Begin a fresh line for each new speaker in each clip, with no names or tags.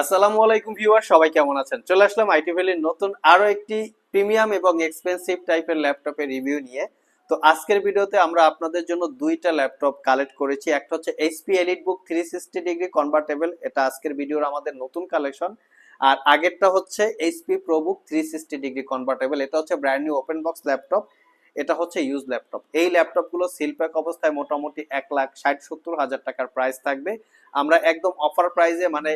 আসসালামু আলাইকুম ভিউয়ার, সবাই কেমন আছেন? চলে আসলাম আইটি ভ্যালির নতুন আরও একটি প্রিমিয়াম এবং এক্সপেন্সিভ টাইপের ল্যাপটপের রিভিউ নিয়ে। তো আজকের ভিডিওতে আমরা আপনাদের জন্য দুইটা ল্যাপটপ কালেক্ট করেছি। একটা হচ্ছে HP elite book three sixty degree convertible এটা আজকের ভিডিওর আমাদের নতুন কালেকশন আর আগেরটা হচ্ছে HP probook three sixty degree convertible এটা হচ্ছে brand new open box laptop. এটা হচ্ছে ইউজ ল্যাপটপ। এই ল্যাপটপগুলো সিলপ্যাক অবস্থায় মোটামুটি এক লাখ ষাট সত্তর হাজার টাকার প্রাইস থাকবে। আমরা একদম অফার প্রাইসে মানে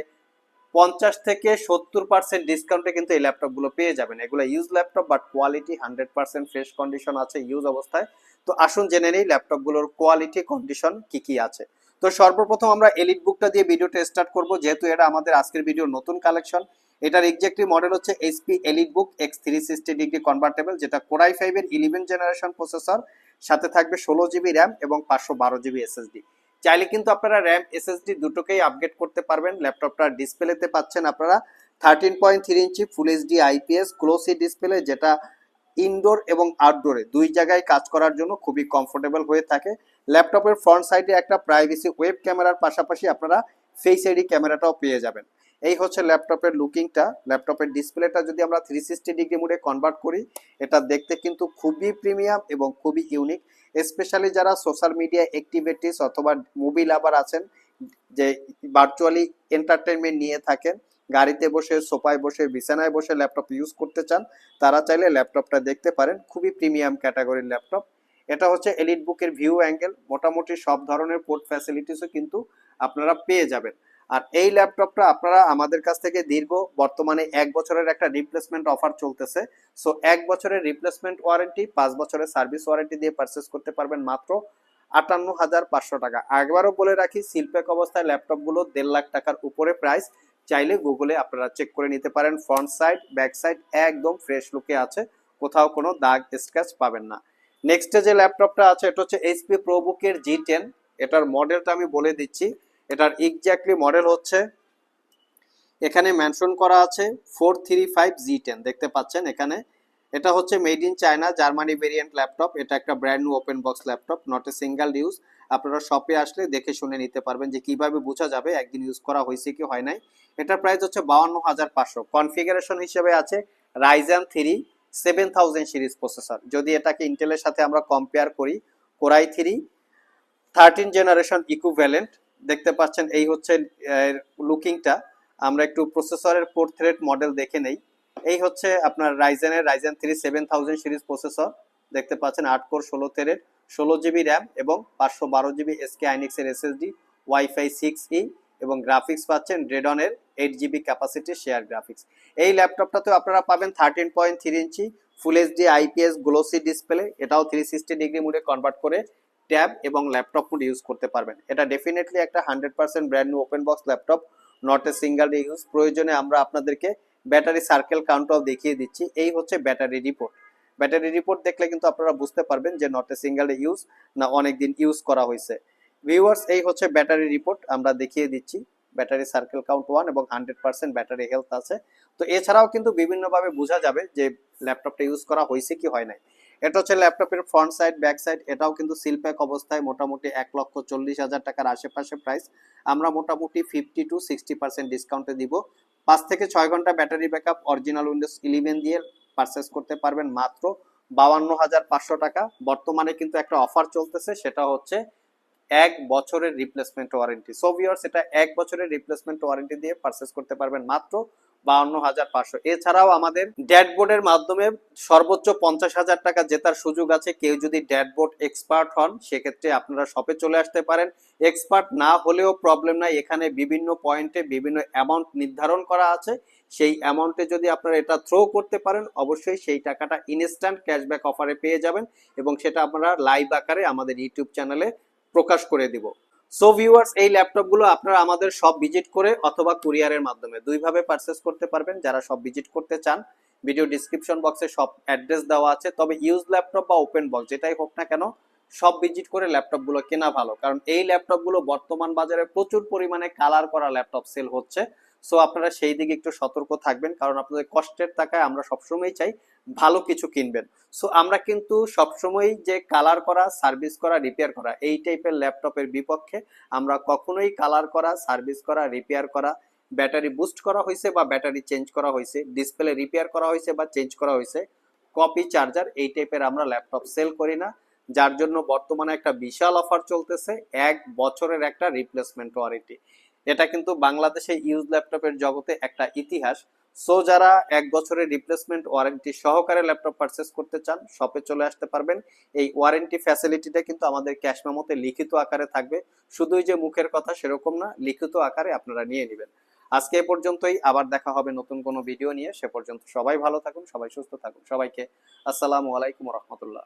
পঞ্চাশ থেকে সত্তর পার্সেন্ট ডিসকাউন্টে কিন্তু এই ল্যাপটপগুলো পেয়ে যাবেন। এগুলো use laptop but quality hundred percent fresh condition আছে ইউজ অবস্থায়। তো আসুন জেনে নেই ল্যাপটপগুলোর কোয়ালিটি কন্ডিশন কি কি আছে। তো সর্বপ্রথম আমরা এলিট বুকটা দিয়ে ভিডিওটা স্টার্ট করব, যেহেতু এটা আমাদের আজকের ভিডিওর নতুন কালেকশন এটার এক্সাক্টলি মডেল হচ্ছে HP elite book X three sixty degree convertible যেটা কোরাই ফাইভের ইলেভেন জেনারেশন প্রসেসর সাথে থাকবে ষোলো জিবি র্যাম এবং পাঁচশো বারো জিবি এসএসডি চাইলে কিন্তু আপনারা র্যাম এসএসডি দুটোকেই আপগ্রেড করতে পারবেন। ল্যাপটপটা ডিসপ্লেতে পাচ্ছেন আপনারা। Thirteen point three inch full HD IPS glossy display যেটা ইনডোর এবং আউটডোরে দুই জায়গায় কাজ করার জন্য খুবই কমফোর্টেবল হয়ে থাকে। ল্যাপটপের ফ্রন্ট সাইডে একটা প্রাইভেসি ওয়েব ক্যামেরার পাশাপাশি আপনারা ফেস আইডি ক্যামেরাটাও পেয়ে যাবেন। এই হচ্ছে ল্যাপটপের লুকিংটা, ল্যাপটপের ডিসপ্লেটা যদি আমরা থ্রি সিক্সটি ডিগ্রি মোডে কনভার্ট করি, এটা দেখতে কিন্তু খুবই প্রিমিয়াম এবং খুবই ইউনিক স্পেশালি যারা সোশ্যাল মিডিয়া অ্যাক্টিভিটিস অথবা মুভি লাভার আছেন, যে ভার্চুয়ালি এন্টারটেনমেন্ট নিয়ে থাকেন, গাড়িতে বসে, সোফায় বসে, বিছানায় বসে ল্যাপটপ ইউজ করতে চান, তারা চাইলে ল্যাপটপটা দেখতে পারেন, খুবই প্রিমিয়াম ক্যাটাগরির ল্যাপটপ। এটা হচ্ছে এলিট বুকের ভিউ অ্যাঙ্গেল মোটামুটি সব ধরনের পোর্ট ফ্যাসিলিটিসও কিন্তু আপনারা পেয়ে যাবেন। আর এই ল্যাপটপটা আপনারা আমাদের কাছ থেকে দীর্ঘ বর্তমানে এক বছরের একটা রিপ্লেসমেন্ট অফার চলতেছে। সো এক বছরের রিপ্লেসমেন্ট ওয়ারেন্টি পাঁচ বছরের সার্ভিস ওয়ারেন্টি দিয়ে পারচেস করতে পারবেন মাত্র আটান্ন হাজার পাঁচশো টাকা। একবারও বলে রাখি সিলপ্যাক অবস্থায় ল্যাপটপগুলো দেড় লাখ টাকার উপরে প্রাইস চাইলে গুগলে আপনারা চেক করে নিতে পারেন ফ্রন্ট সাইড ব্যাক সাইড একদম ফ্রেশ লুকে আছে। কোথাও কোনো দাগ স্ক্র্যাচ পাবেন না। নেক্সটে যে ল্যাপটপটা আছে, এটা হচ্ছে এইচপি প্রোবুকের জি টেন এটার মডেলটা আমি বলে দিচ্ছি। এটার এক্স্যাক্টলি মডেল হচ্ছে, এখানে মেনশন করা আছে four three five G ten দেখতে পাচ্ছেন এখানে। এটা হচ্ছে made in China Germany variant laptop এটা একটা brand new open box laptop not a single use আপনারা শপে আসলে দেখে শুনে নিতে পারবেন যে কীভাবে বোঝা যাবে, একদিন ইউজ করা হয়েছে কি হয় নাই। এটার প্রাইস হচ্ছে বাউান্ন হাজার পাঁচশো। কনফিগারেশন হিসেবে আছে Ryzen three seven thousand series processor যদি এটাকে ইন্টেলের সাথে আমরা কম্পেয়ার করি core i three thirteen generation equivalent দেখতে পাচ্ছেন, এই হচ্ছে লুকিংটা। আমরা একটু প্রসেসরের পোর্ট থ্রেড মডেল দেখে নেই। এই হচ্ছে আপনার রাইজেনের Ryzen three seven thousand series processor. দেখতে পাচ্ছেন, আট কোর, ষোলো থ্রেড ষোলো জিবি র্যাম এবং পাঁচশো বারো জিবি এসকে আইনিক্সের এসএসডি ওয়াইফাই সিক্স ই এবং গ্রাফিক্স পাচ্ছেন ড্রেডনের eight GB capacity share graphics এই ল্যাপটপটাতেও আপনারা পাবেন thirteen point three inch full HD IPS glossy display এটাও থ্রি সিক্সটি ডিগ্রি মোডে কনভার্ট করে ট্যাব এবং ল্যাপটপ মোড ইউজ করতে পারবেন। এটা ডেফিনেটলি একটা hundred percent brand new open box laptop not a single use প্রয়োজনে আমরা আপনাদেরকে ব্যাটারি সার্কেল কাউন্টটাও দেখিয়ে দিচ্ছি। এই হচ্ছে ব্যাটারি রিপোর্ট ব্যাটারি রিপোর্ট দেখলে কিন্তু আপনারা বুঝতে পারবেন যে নট এ সিঙ্গেল ইউজ না অনেক দিন ইউজ করা হয়েছে। ভিউয়ার্স এই হচ্ছে ব্যাটারি রিপোর্ট আমরা দেখিয়ে দিচ্ছি। ব্যাটারি সার্কেল কাউন্ট ওয়ান এবং হান্ড্রেড পার্সেন্ট ব্যাটারি হেলথ আছে। তো এছাড়াও কিন্তু বিভিন্নভাবে বোঝা যাবে যে ল্যাপটপটা ইউজ করা হয়েছে কি হয় নাই। এটা হচ্ছে ল্যাপটপের ফ্রন্ট সাইড ব্যাক সাইড এটাও কিন্তু সিলপ্যাক অবস্থায় মোটামুটি এক লক্ষ চল্লিশ হাজার টাকার আশেপাশে প্রাইস আমরা মোটামুটি ফিফটি টু সিক্সটি পার্সেন্ট ডিসকাউন্টে দিব। পাঁচ থেকে ছয় ঘণ্টা battery backup original Windows eleven দিয়ে পারচেস করতে পারবেন মাত্র বাউান্ন হাজার পাঁচশো টাকা। বর্তমানে কিন্তু একটা অফার চলতেছে, সেটা হচ্ছে এক বছরের রিপ্লেসমেন্ট ওয়ারেন্টি সো ভিউয়ার্স এটা এক বছরের রিপ্লেসমেন্ট ওয়ারেন্টি দিয়ে পারচেস করতে পারবেন মাত্র বাউন্ন হাজার পাঁচশো। এছাড়াও আমাদের ড্যাশবোর্ডের মাধ্যমে সর্বোচ্চ পঞ্চাশ হাজার টাকা জেতার সুযোগ আছে। কেউ যদি ড্যাশবোর্ড এক্সপার্ট হন, সেক্ষেত্রে আপনারা শপে চলে আসতে পারেন। এক্সপার্ট না হলেও প্রবলেম নাই। এখানে বিভিন্ন পয়েন্টে বিভিন্ন অ্যামাউন্ট নির্ধারণ করা আছে। সেই অ্যামাউন্টে যদি আপনারা এটা থ্রো করতে পারেন, অবশ্যই সেই টাকাটা ইনস্ট্যান্ট ক্যাশব্যাক অফারে পেয়ে যাবেন এবং সেটা আপনারা লাইভ আকারে আমাদের ইউটিউব চ্যানেলে প্রকাশ করে দিব। সো ভিউয়ার্স এই ল্যাপটপগুলো আপনারা আমাদের সব ভিজিট করে অথবা কুরিয়ারের মাধ্যমে দুইভাবে পারচেস করতে পারবেন। যারা সব ভিজিট করতে চান ভিডিও ডিসক্রিপশন বক্সে সব অ্যাড্রেস দেওয়া আছে। তবে ইউজ ল্যাপটপ বা ওপেন বক্স যেটাই হোক না কেন সব ভিজিট করে ল্যাপটপগুলো কেনা ভালো। কারণ এই ল্যাপটপগুলো বর্তমান বাজারে প্রচুর পরিমাণে কালার করা ল্যাপটপ সেল হচ্ছে। সো আপনারা সেই দিকে একটু সতর্ক থাকবেন, কারণ আপনাদের কষ্টের টাকায় আমরা সবসময় চাই ভালো কিছু কিনবেন। সো আমরা কিন্তু সবসময় যে কালার করা সার্ভিস করা রিপেয়ার করা, এই টাইপের ল্যাপটপের বিপক্ষে আমরা কখনোই কালার করা সার্ভিস করা রিপেয়ার করা ব্যাটারি বুস্ট করা হয়েছে বা ব্যাটারি চেঞ্জ করা হয়েছে ডিসপ্লে রিপেয়ার করা হয়েছে বা চেঞ্জ করা হয়েছে কপি চার্জার এই টাইপের আমরা ল্যাপটপ সেল করি না, যার জন্য বর্তমানে একটা বিশাল অফার চলতেছে, এক বছরের একটা রিপ্লেসমেন্ট ওয়ারেন্টি এটা কিন্তু বাংলাদেশে ইউজ ল্যাপটপের জগতে একটা ইতিহাস। সো যারা এক বছরের রিপ্লেসমেন্ট ওয়ারেন্টি সহকারে ল্যাপটপ পারচেস করতে চান শপে চলে আসতে পারবেন। এই ওয়ারেন্টি ফ্যাসিলিটিটা কিন্তু আমাদের ক্যাশ মেমোতে লিখিত আকারে থাকবে। শুধুই যে মুখের কথা সেরকম না, লিখিত আকারে আপনারা নিয়ে নেবেন। আজকে এ পর্যন্তই, আবার দেখা হবে নতুন কোনো ভিডিও নিয়ে। সে পর্যন্ত সবাই ভালো থাকুন, সবাই সুস্থ থাকুন। সবাইকে আসসালামু আলাইকুম রহমতুল্লাহ।